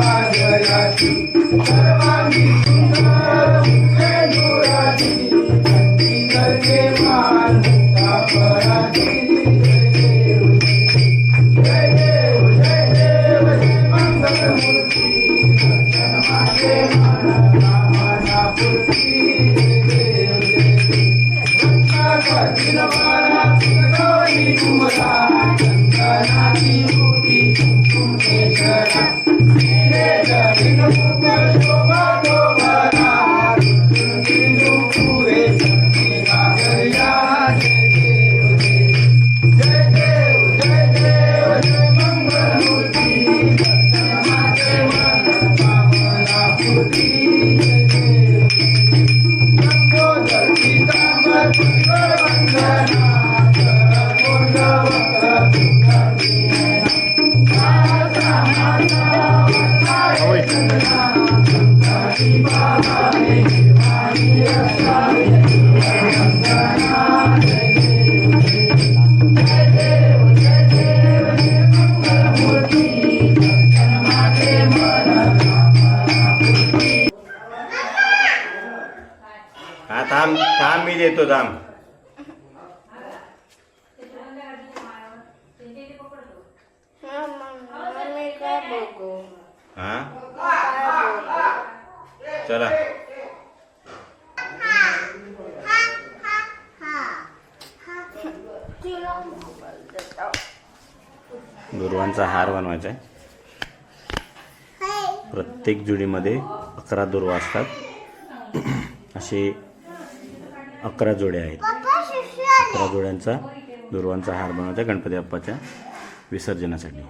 पाजयाची सर्वांगी सुंदर हा थांब थांब मी देतो थांब. हा चला. दुर्वांचा हार बनवायचा आहे प्रत्येक जुडीमध्ये अकरा दुर्वा असतात. असे अकरा जोड्या आहेत. अकरा जोड्यांचा दुर्वांचा हार बनवायचा आहे गणपती बाप्पाच्या विसर्जनासाठी.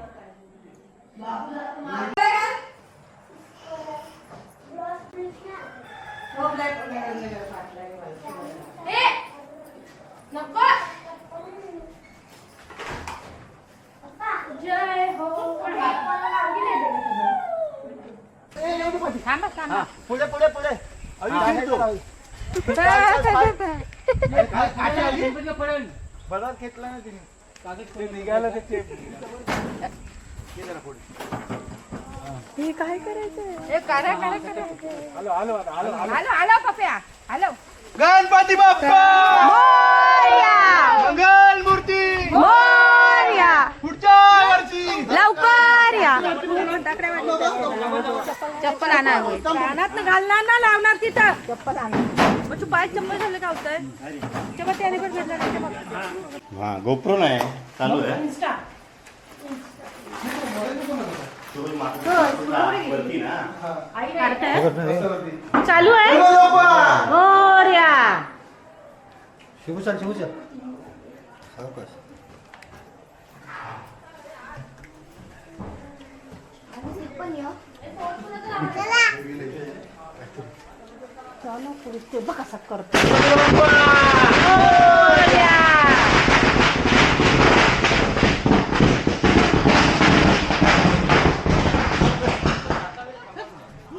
जय हो पुढे पुढे पुढे. बराच घेतला ना तिने. ते निघायला ते जरा पुढे आलो आलो आता, आलो आलो गणपती बाप्पा! मंगल मूर्ती! पुढच्या वर्षी! लवकर या. चप्पल आणा कानात घालणार ना लावणार तिथं? चप्पल आणा. मग तू पाय चप्पल झालं का तेव्हा त्याने पण भेटलं. हा गोप्रो नाही चालू आहे. वरती ना. काढताय? चालू आहे? मोर्या शिवचल शिवचल ते बघ कसा करतो.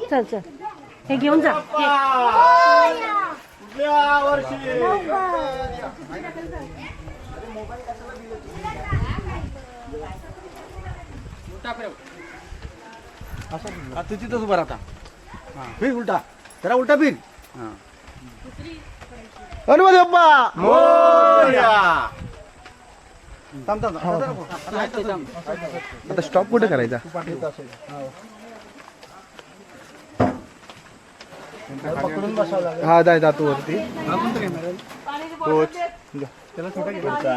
चल चल. हे घेऊन जा. हे. पुढल्या वर्षी हा, तू तिथंच उभा राहता. फिर उलटा. जरा उलटा फिर. गणपती बाप्पा मोरया थांब थांब थांब. आता स्टॉप कुठे करायचा पकडून बसावं लागेल हा जाय जातो वरती तोच त्याला छोटा घे. पुढचा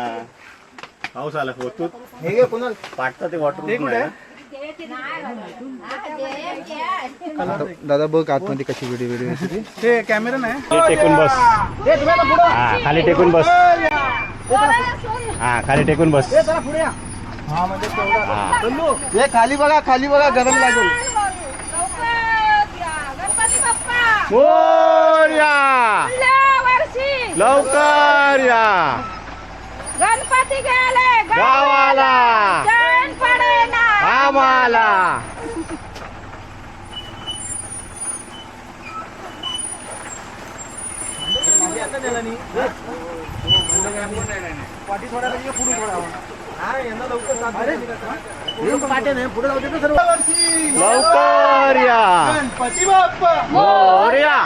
पाऊस आला होतो हे घे पुन्हा पाटतं ते वॉटर ते कुठे दादा बघ आतमध्ये कशी व्हिडिओ व्हिडिओ येते ती. कॅमेरा नाही. टेकून बस. हा खाली टेकून बस. हा खाली टेकून बस. हा म्हणजे हे. खाली बघा खाली बघा गरम लागेल. गणपती बाप्पा मोरया पुढल्या वर्षी लवकर या. गणपती गेले गावाला. चैन पडेना आम्हाला पाठी थोडा पाहिजे पुढे थोडा. हा यांना लवकर पाठी नाही पुढे जाऊ दे ना सर्व. लवकर गणपती बाप्पा. मोरया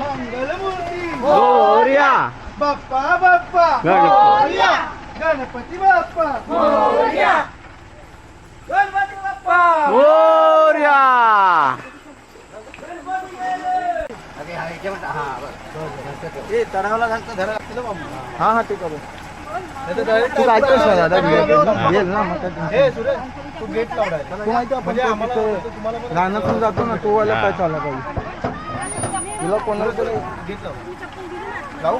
मंगलमूर्ती. मोरया बाप्पा बाप्पा. गणपती. मोरया. गणपती बाप्पा. मोरया. गणपती बाप्पा. मोरया हा हा ते करू तू काय करशील दादा घेल ना हे सुरेश तू गेट लावलाय तू माहिती म्हणजे आम्हाला गाणं पण जातो ना तो वाला काय चालला पाहिजे. तुला कोणाला तरी गेट लाव. लावू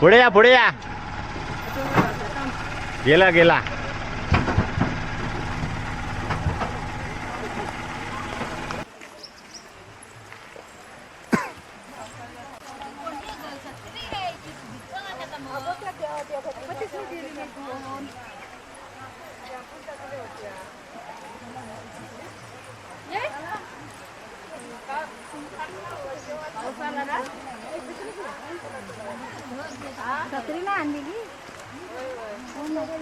पुढे या पुढे या. गेला गेला.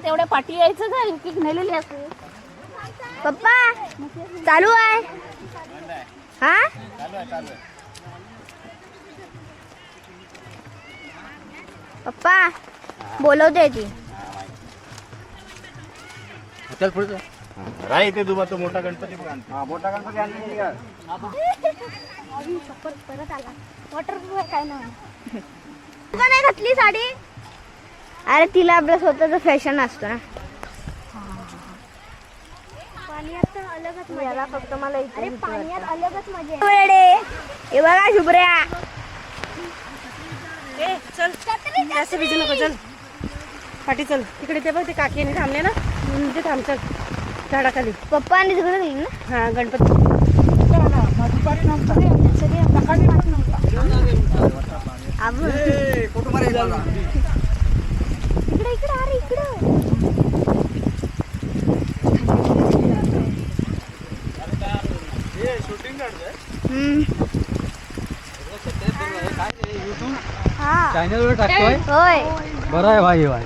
परत एवढ्या पाठी यायचं का? की नेलेली असते. पप्पा चालू आहे. हा? पप्पा बोलवते ती. चल पुढे राह इथे तुझा तो मोठा गणपती. हा मोठा गणपती आणली परत आला. आहे काय तू नाही घातली साडी? अरे तिला आपलं स्वतःच फॅशन असतो ना. पाण्यात अलगच मजा फक्त मला इथे पाण्यात अलगच मजा वेडे हे बघा शुभ्र्या. ए चल. जास्त भिजू नको चल. पाठी चल. तिकडे ते बघ ते काकीने थांबले ना. ते थांब चल. झाडाखाली. पप्पाने तिकडे गेली? ना हा गणपती आपण इकडे इकडे अरे इकडे हम्म. हा चॅनलवर टाकतोय होय बरं आहे भाई भाई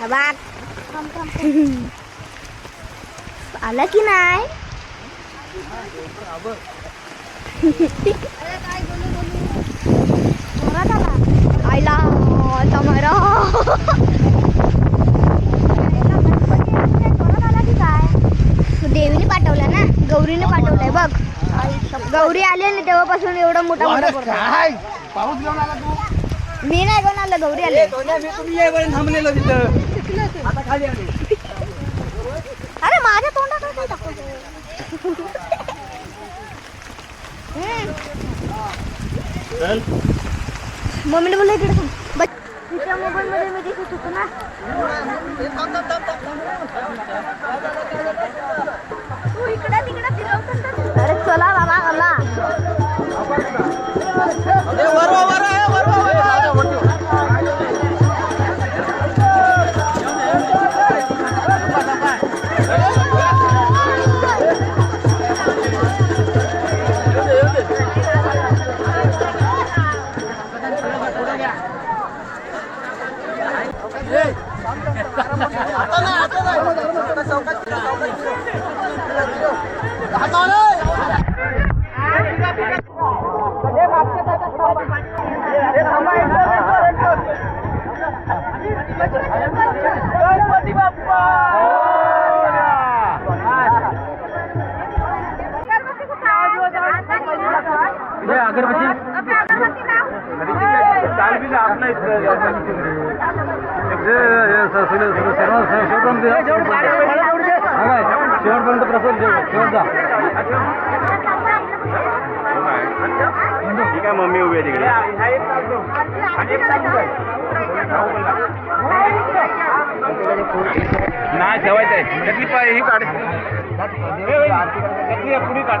हा बघ आला की नाही जोरात आला. आयला गौरी आली आणि तेव्हापासून एवढा मोठा मोठा पडतो. काय? पाऊस घेऊन आला तू? मी नाही घेऊन आलं गौरी आले. तुम्ही थांबलेलो तिथं. आता खाली आले अरे माझ्या तोंडात काय टाकतो चल मम्मीने बोलले इकडे थांब. तिच्या मोबाईल मध्ये मी दिसत होतो ना? तू इकडे तिकडे फिरवत अरे चला बाबा अगरबत्ती शेवटपर्यंत प्रसाद शेवट जा ठीक आहे मम्मी उभी आहे तिकडे नाही ठेवायचं आहे त्यातली पाय ही काढ त्यातली पुढे काढ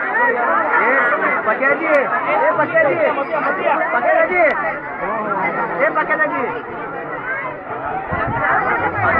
ए पक्याजी पक्याजी ए पक्याजी तली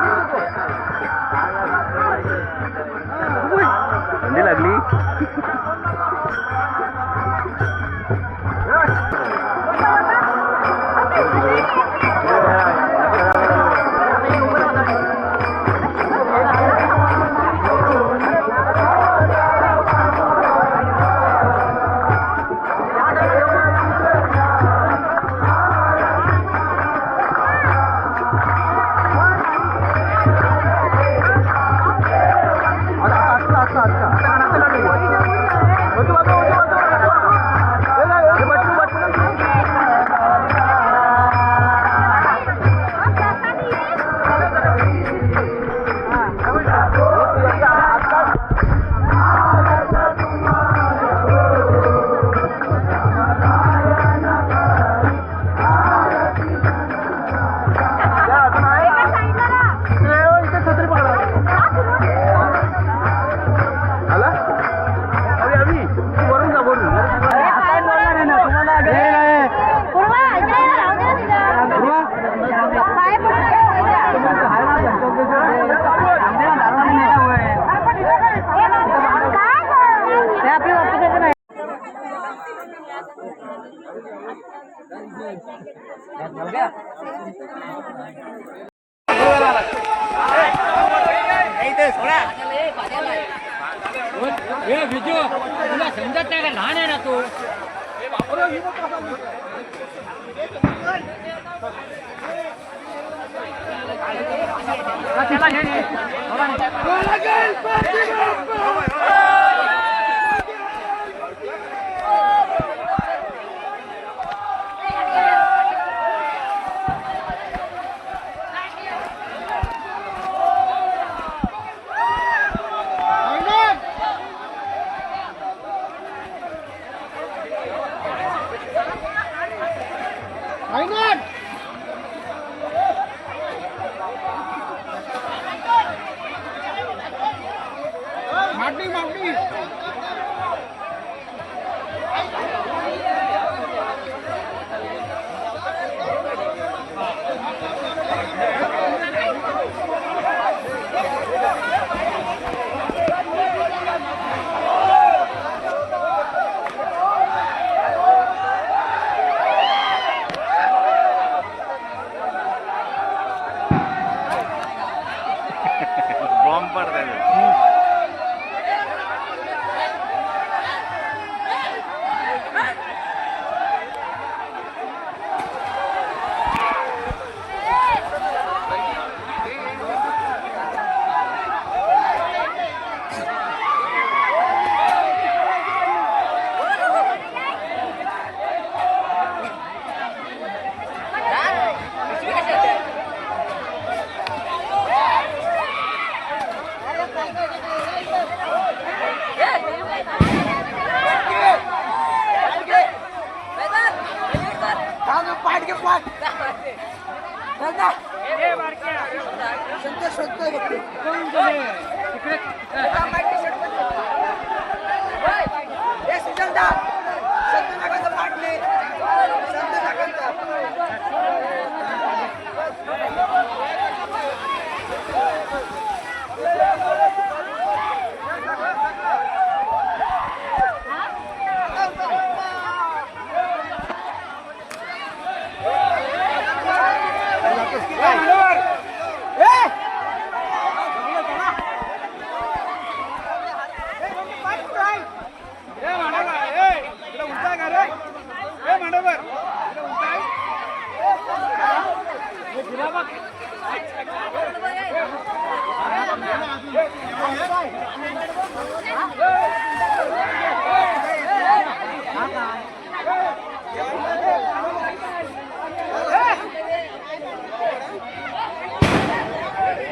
Hola,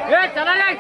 Evet, sana lan.